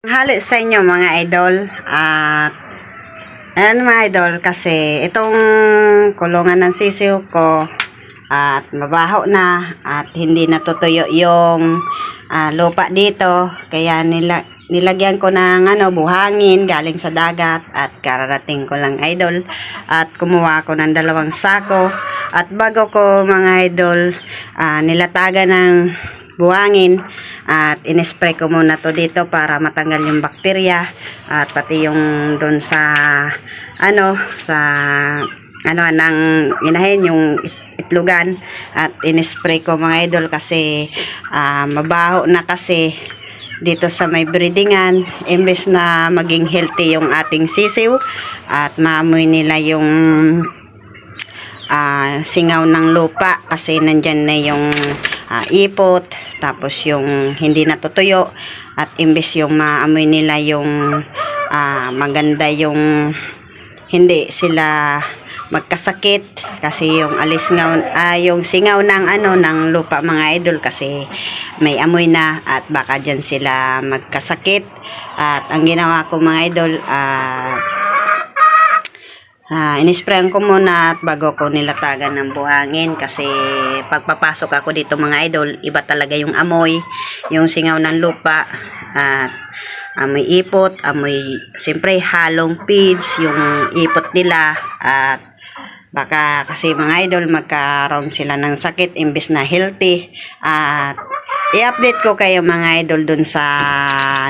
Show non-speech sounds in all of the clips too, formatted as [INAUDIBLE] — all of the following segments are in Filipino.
Hali sa inyo mga idol. At ayan mga idol kasi itong kulungan ng sisiw ko at mabaho na at hindi natutuyo yung ah, lupa dito. Kaya nila nilagyan ko ng ano buhangin galing sa dagat at kararating ko lang idol. At kumuha ko ng dalawang sako. At bago ko mga idol ah, nilatagan ng buhangin at inispray ko muna to dito para matanggal yung bakterya at pati yung doon sa ano sa ano nang inahin yung it- itlugan. At inispray ko mga idol kasi ah, mabaho na kasi dito sa may breedingan. Imbes na maging healthy yung ating sisiw at maamoy nila yung ah, singaw ng lupa kasi nandyan na yung ah, ipot tapos yung hindi natutuyo at imbes yung maamoy nila yung ah, maganda yung hindi sila magkasakit kasi yung alis ngaw ah, yung singaw ng ano ng lupa mga idol kasi may amoy na at baka diyan sila magkasakit. At ang ginawa ko mga idol ah Ah, inisprayan ko muna at bago ko nilatagan ng buhangin kasi pagpapasok ako dito mga idol, iba talaga yung amoy, yung singaw ng lupa at amoy ipot, amoy siyempre halong feeds, yung ipot nila at baka kasi mga idol magkaroon sila ng sakit imbes na healthy at i-update ko kayo mga idol dun sa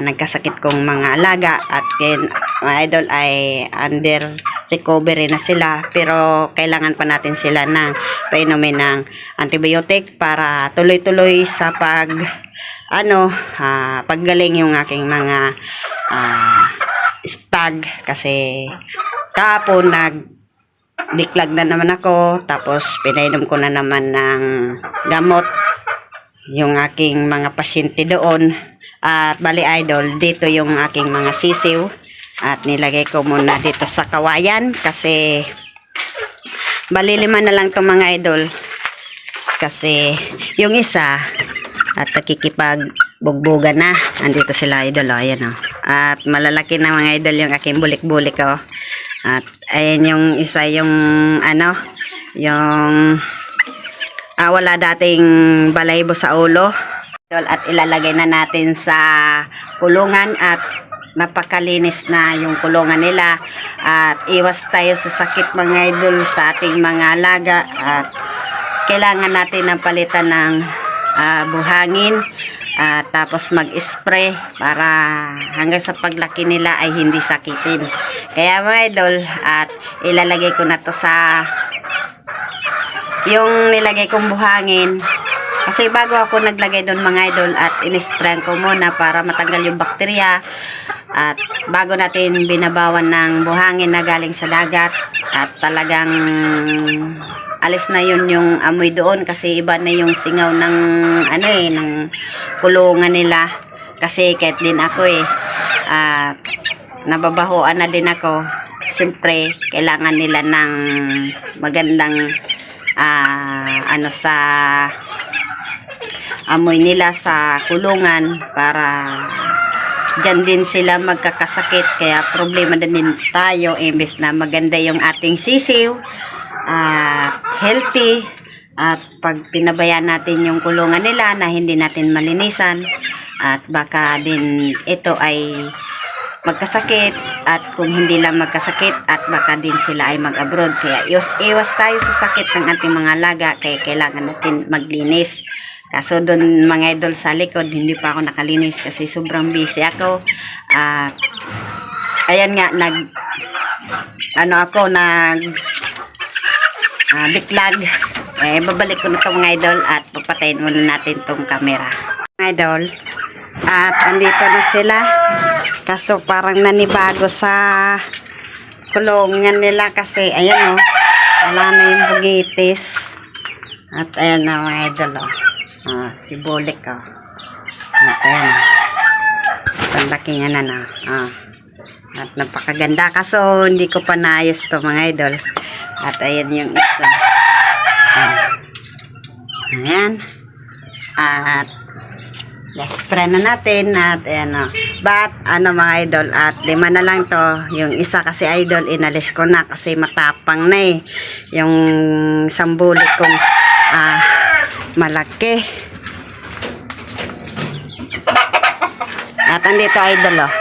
nagkasakit kong mga alaga at then mga idol ay under recovery na sila pero kailangan pa natin sila ng painumin ng antibiotic para tuloy-tuloy sa pag ano ah, paggaling yung aking mga ah, stag. Kasi tapon nag diklag na naman ako tapos pinainom ko na naman ng gamot yung aking mga pasyente doon. At bali idol dito yung aking mga sisiw at nilagay ko muna dito sa kawayan kasi bali lima na lang to mga idol kasi yung isa at nakikipag bugbugan na andito sila idol oh, ayan oh. at malalaki na mga idol yung aking bulik-bulik oh. at ayan yung isa yung ano yung ah, wala dating balaybo sa ulo Idol, at ilalagay na natin sa kulungan at napakalinis na yung kulungan nila at iwas tayo sa sakit mga idol sa ating mga alaga at kailangan natin ng palitan ng ah, buhangin at tapos mag-spray para hanggang sa paglaki nila ay hindi sakitin. Kaya mga idol at ilalagay ko na to sa yung nilagay kong buhangin. Kasi bago ako naglagay doon mga idol at inisprayan ko muna para matanggal yung bakterya at bago natin binabawan ng buhangin na galing sa dagat at talagang alis na yun yung amoy doon kasi iba na yung singaw ng ano eh ng kulungan nila. Kasi kahit din ako eh ah, nababahoan na din ako. Siyempre kailangan nila ng magandang ah, ano sa amoy nila sa kulungan para dyan din sila magkakasakit kaya problema din tayo imbes na maganda yung ating sisiw at healthy at pag pinabayaan natin yung kulungan nila na hindi natin malinisan at baka din ito ay magkasakit at kung hindi lang magkasakit at baka din sila ay mag-abroad. Kaya iwas tayo sa sakit ng ating mga laga kaya kailangan natin maglinis kaso doon mga idol sa likod hindi pa ako nakalinis kasi sobrang busy ako. At ayan nga nag ano ako nag ah, diklag eh babalik ko na itong mga idol at papatayin muna natin tong camera. Mga idol at andito na sila. Kaso parang nanibago sa kulungan nila kasi ayan o wala na yung bugitis. At ayan na mga idol o ah, si Bulik o at ayan o ang laki nga na ah. at napakaganda kaso hindi ko pa naayos to mga idol at ayan yung isa Ah. ayan at Let's spray na natin at ayan o. But, ano mga idol, at lima na lang to. Yung isa kasi idol, inalis ko na kasi matapang na eh. Yung sambulit kong ah, malaki. At andito idol oh.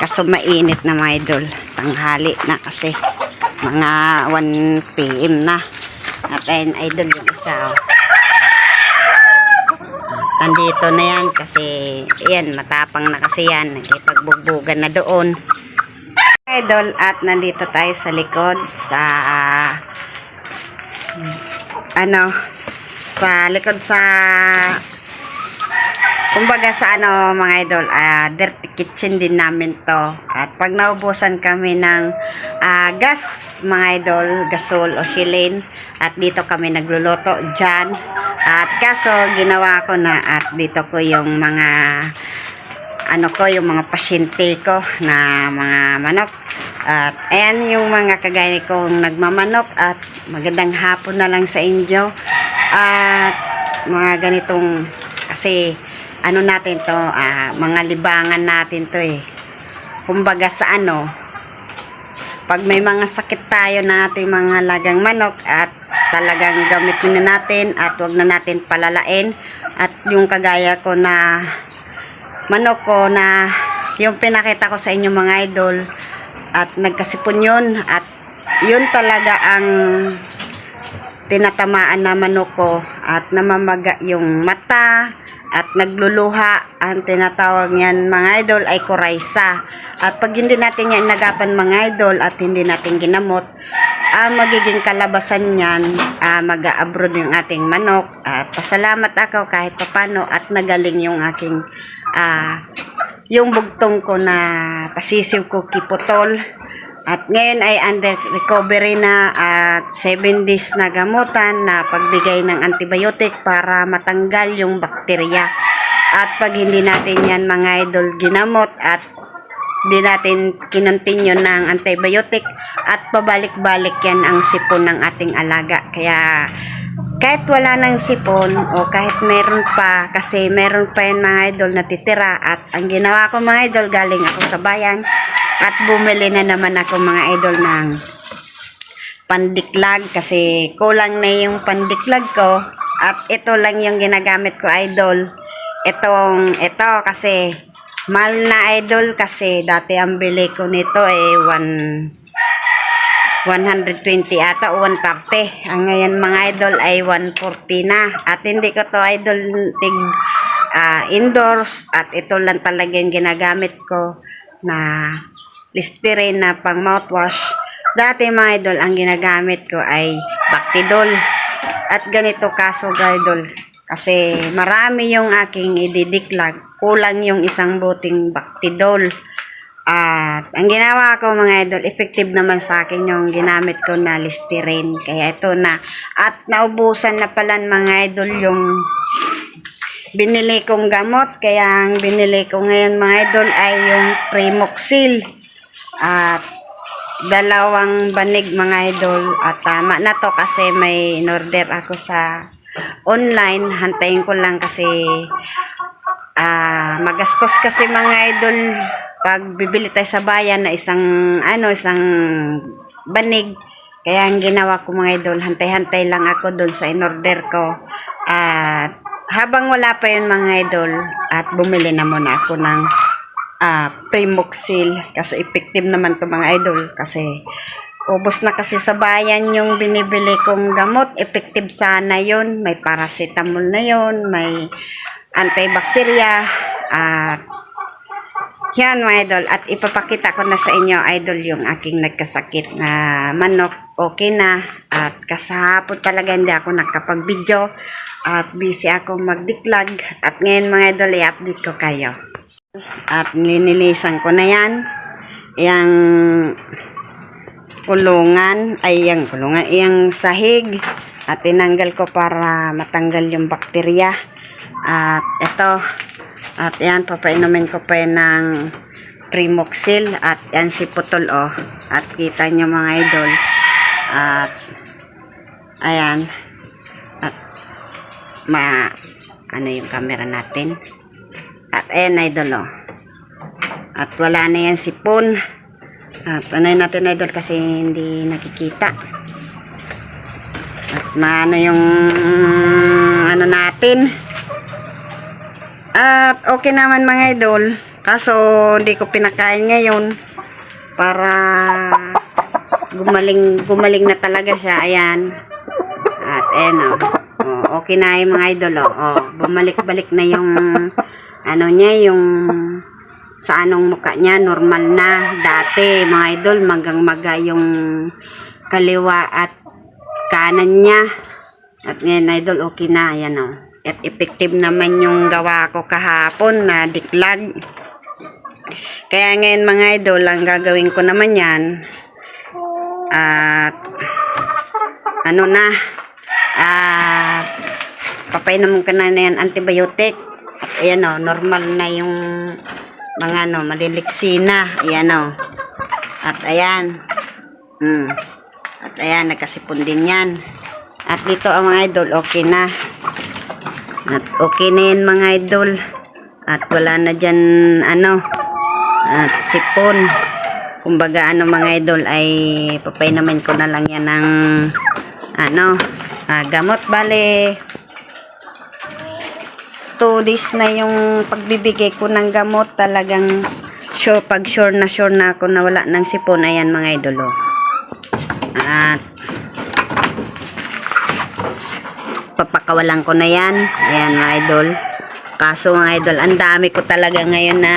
Kaso mainit na mga idol. Tanghali na kasi. Mga 1 p.m. na. At ayun idol yung isa oh. Andito na yan kasi yan matapang na kasi yan. Nakipagbugbugan na doon. Idol at nandito tayo sa likod sa ano sa likod sa Kumbaga sa ano mga idol, ah, dirty kitchen din namin to. At pag naubusan kami ng ah, gas, mga idol, gasol o shilin, at dito kami nagluluto dyan. At kaso, ginawa ko na at dito ko yung mga ano ko, yung mga pasyente ko na mga manok. At ayan yung mga kagaya kong nagmamanok at magandang hapon na lang sa inyo. At mga ganitong kasi ano natin to, ah, mga libangan natin to eh. Kumbaga sa ano, pag may mga sakit tayo na ating mga lagang manok at talagang gamitin na natin at wag na natin palalain at yung kagaya ko na manok ko na yung pinakita ko sa inyo mga idol at nagkasipon yun at yun talaga ang tinatamaan na manok ko at namamaga yung mata at nagluluha. Ang tinatawag niyan mga idol ay kuraysa at pag hindi natin yan nagapan mga idol at hindi natin ginamot ang magiging kalabasan niyan ah, mag-abroad yung ating manok. At pasalamat ako kahit papano at nagaling yung aking ah, yung bugtong ko na pasisiw ko kiputol at ngayon ay under recovery na at 7 days na gamutan na pagbigay ng antibiotic para matanggal yung bakterya. At pag hindi natin yan mga idol ginamot at di natin kinontinue ng antibiotic at pabalik-balik yan ang sipon ng ating alaga. Kaya kahit wala ng sipon o kahit meron pa kasi meron pa yan mga idol na titira at ang ginawa ko mga idol galing ako sa bayan at bumili na naman ako mga idol ng pandiklag kasi kulang na yung pandiklag ko. At ito lang yung ginagamit ko idol. Itong ito kasi mahal na idol kasi dati ang bili ko nito eh 1 120 ata o 130 ang ngayon mga idol ay 140 na. At hindi ko to idol tig ah, indoors. At ito lang talaga yung ginagamit ko na Listerine na pang mouthwash. Dati mga idol, ang ginagamit ko ay Bactidol. At ganito kaso idol. Kasi marami yung aking ididiklag. Kulang yung isang buting Bactidol. At ang ginawa ko mga idol, effective naman sa akin yung ginamit ko na Listerine. Kaya ito na. At naubusan na pala mga idol yung binili kong gamot. Kaya ang binili ko ngayon mga idol ay yung Primoxil. At dalawang banig mga idol. At tama na to kasi may in-order ako sa online. Hantayin ko lang kasi ah magastos kasi mga idol pag bibili tayo sa bayan na isang ano isang banig kaya ang ginawa ko mga idol hantay-hantay lang ako doon sa in-order ko at habang wala pa yun mga idol at bumili na muna ako ng ah Primoxil. Kasi effective naman to mga idol. Kasi ubos na kasi sa bayan yung binibili kong gamot. Effective sana yon may paracetamol na yon may antibacteria. At yan mga idol. At ipapakita ko na sa inyo idol yung aking nagkasakit na manok. Okay na. At kasahapon talaga hindi ako nakapag-video. At busy ako magdiklag at ngayon mga idol i-update ko kayo at linilisan ko na yan. Yung kulungan ay yung kulungan yung sahig. At tinanggal ko para matanggal yung bakterya. At ito at yan papainumin ko pa ng Primoxil. At yan si Putol oh. At kita nyo mga idol. At ayan. At ma ano yung camera natin? at ayan idol oh At wala na yan sipon. At ano natin idol kasi hindi nakikita. At maano yung ano natin. At okay naman mga idol. Kaso hindi ko pinakain ngayon para gumaling gumaling na talaga siya. Ayan. At ayan o. Oh, okay na yung mga idol o. Oh, bumalik-balik na yung ano niya yung sa anong muka niya normal na dati mga idol magang maga yung kaliwa at kanan niya. At ngayon idol okay na ayan o at effective naman yung gawa ko kahapon na diklag. Kaya ngayon mga idol ang gagawin ko naman yan at ano na ah papainom ko na yan antibiotic ayan o normal na yung mga ano maliliksi na. Ayan o at ayan. Mm. at ayan nagkasipon din yan. At dito ang mga idol okay na. At okay na yan mga idol. At wala na dyan ano at sipon. Kumbaga ano mga idol ay papainaman ko na lang yan ng ano ah, gamot. Bale 2 days na yung pagbibigay ko ng gamot. Talagang sure pag sure na sure na ako na wala ng sipon ayan mga idol oh. at papakawalan ko na yan. Ayan mga idol. Kaso mga idol ang dami ko talaga ngayon na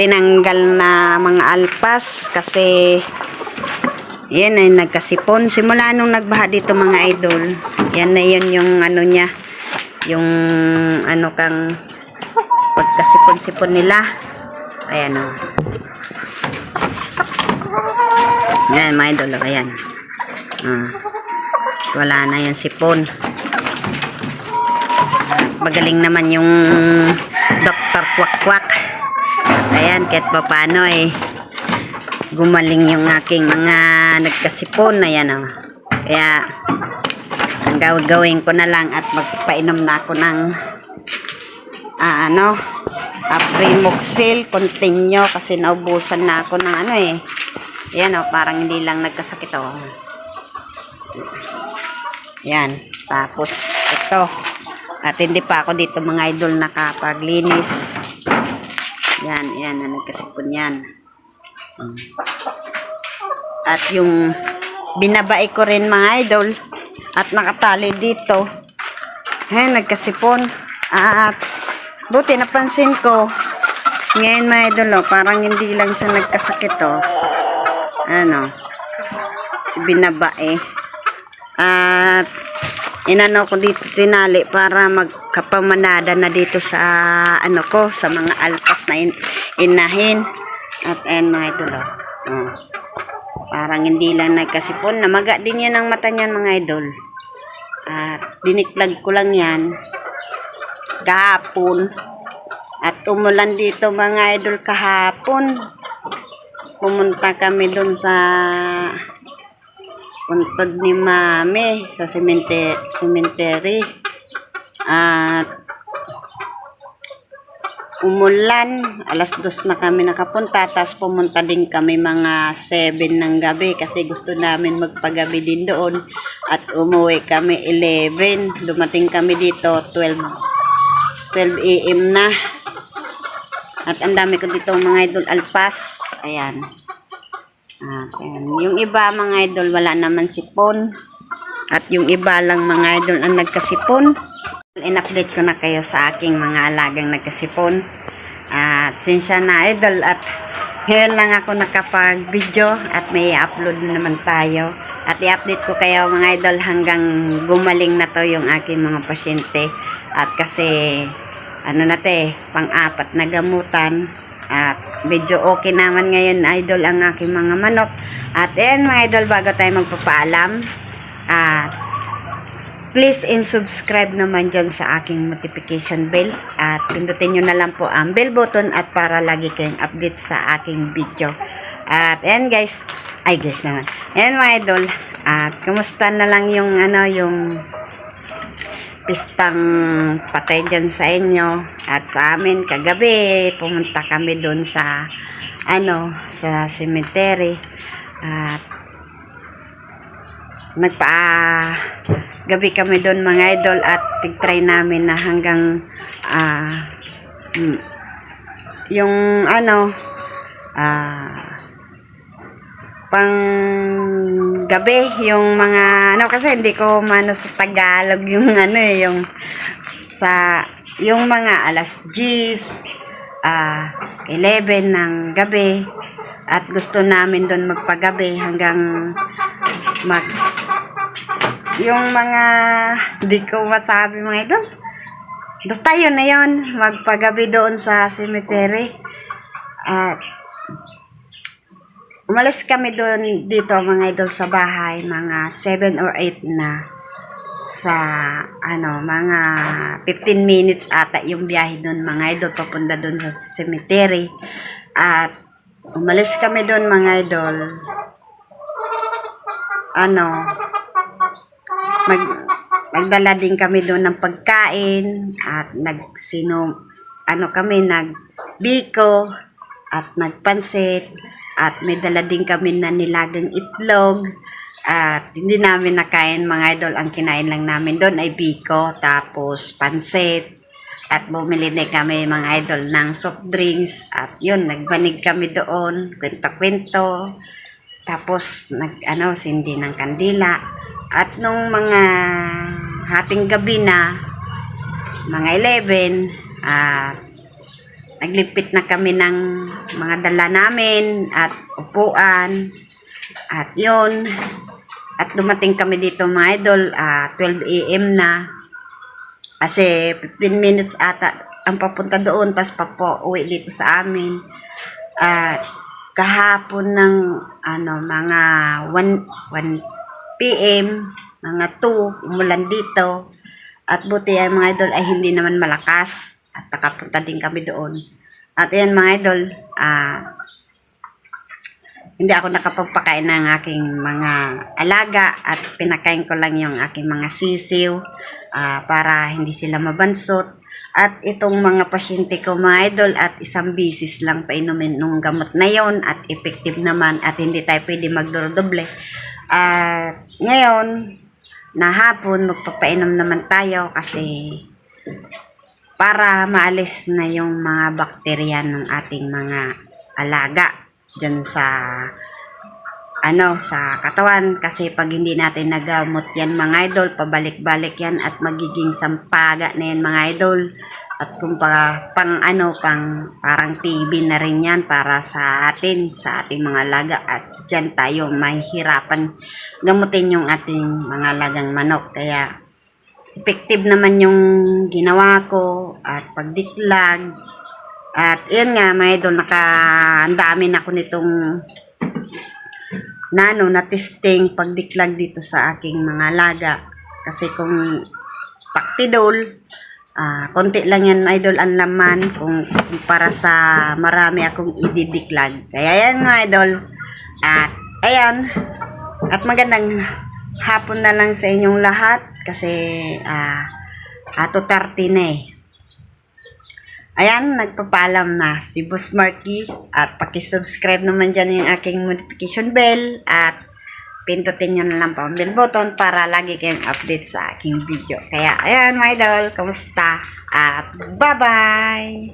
tinanggal na mga alpas kasi yan ay nagkasipon. Simula nung nagbaha dito mga idol yan na yun yung ano niya yung ano kang pagkasipon-sipon nila. Ayan o yan mga idol oh, ayan. Ah. wala na yung sipon. Magaling naman yung Dr. Kwak Kwak ayan kahit pa paano eh. Gumaling yung aking mga nagkasipon. Ayan o kaya ang gawin ko na lang at magpainom na ako ng ah, ano uh, Primoxil continue kasi naubusan na ako ng ano eh. Yan o parang hindi lang nagkasakit o yan tapos ito. At hindi pa ako dito mga idol nakapaglinis. Yan yan na nagkasipon yan. At yung binabae ko rin mga idol at nakatali dito Ayan, nagkasipon. At buti napansin ko. Ngayon mga idol, parang hindi lang siya nagkasakit oh. Ano? Si binabae. At inano ko dito tinali para magkapamanada na dito sa ano ko, sa mga alpas na in, inahin. At ayan mga idol. Oh. Parang hindi lang nagkasipon. Namaga din yan ang mata niyan mga idol. At diniklag ko lang yan kahapon. At umulan dito mga idol kahapon. Pumunta kami doon sa puntod ni mami sa cemetery. At umulan. Alas dos na kami nakapunta. Tapos pumunta din kami mga 7 ng gabi kasi gusto namin magpagabi din doon. At umuwi kami 11. Dumating kami dito 12 12 a.m. na. At ang dami ko dito mga idol alpas. Ayan. Ayan. Yung iba mga idol wala naman sipon. At yung iba lang mga idol ang nagkasipon. In-update ko na kayo sa aking mga alagang nagkasipon. At sinsya na idol at ngayon lang ako nakapag-video at may upload na naman tayo. At i-update ko kayo mga idol hanggang gumaling na to yung aking mga pasyente. At kasi ano na te, pang-apat na gamutan. At medyo okay naman ngayon idol ang aking mga manok. At ayan mga idol bago tayo magpapaalam. At please and subscribe naman dyan sa aking notification bell at pindutin nyo na lang po ang bell button at para lagi kayong update sa aking video. At ayan guys ay guys naman. Ayan mga idol at kumusta na lang yung ano yung pistang patay dyan sa inyo? At sa amin kagabi pumunta kami doon sa ano sa cemetery. At nagpa gabi kami doon mga idol at tigtry namin na hanggang mm, yung ano ah pang gabi yung mga ano kasi hindi ko mano sa Tagalog yung [LAUGHS] ano eh yung sa yung mga alas 10 ah 11 ng gabi at gusto namin doon magpagabi hanggang mag yung mga hindi ko masabi mga idol. Basta yun na yun. Magpagabi doon sa cemetery. At umalis kami doon dito mga idol sa bahay mga 7 or 8 na. Sa ano mga 15 minutes ata yung biyahe doon mga idol papunta doon sa cemetery. At umalis kami doon mga idol ano mag nagdala din kami doon ng pagkain at nagsino ano kami nag biko at nagpansit at may dala din kami na nilagang itlog at hindi namin nakain mga idol. Ang kinain lang namin doon ay biko tapos pansit at bumili din kami mga idol ng soft drinks at yun nagbanig kami doon kwento-kwento tapos nag ano sindi ng kandila. At nung mga hating gabi na mga 11 at naglipit na kami ng mga dala namin at upuan. At yun at dumating kami dito mga idol ah, 12 a.m. na. Kasi 15 minutes ata ang papunta doon tas papo uwi dito sa amin. At kahapon ng ano mga 1 1 PM mga 2 umulan dito. At buti ay mga idol ay hindi naman malakas. At nakapunta din kami doon. At yan mga idol ah hindi ako nakapagpakain ng aking mga alaga at pinakain ko lang yung aking mga sisiw ah, para hindi sila mabansot. At itong mga pasyente ko mga idol at isang bisis lang painumin nung gamot na yon at effective naman at hindi tayo pwede magdodoble. At ngayon, na hapon magpapainom naman tayo kasi para maalis na yung mga bakterya ng ating mga alaga dyan sa ano sa katawan. Kasi pag hindi natin nagamot yan mga idol pabalik-balik yan at magiging sampaga na yan mga idol. At kung pa, pang ano pang parang TB na rin yan para sa atin sa ating mga alaga at dyan tayo mahihirapan gamutin yung ating mga alagang manok. Kaya effective naman yung ginawa ko at pagdiklag. At yun nga mga idol naka ang dami na ako nitong nano na testing pagdiklag dito sa aking mga alaga kasi kung paktidol ah konti lang yan idol ang laman kung, kung para sa marami akong ididiklag. Kaya yan mga idol. At ayan. At magandang hapon na lang sa inyong lahat kasi ah ato 30 na eh Ayan, nagpapaalam na si Boss Marky at pakisubscribe naman dyan yung aking notification bell at pindutin nyo na lang po ang bell button para lagi kayong update sa aking video. Kaya ayan my idol, kamusta? At bye-bye!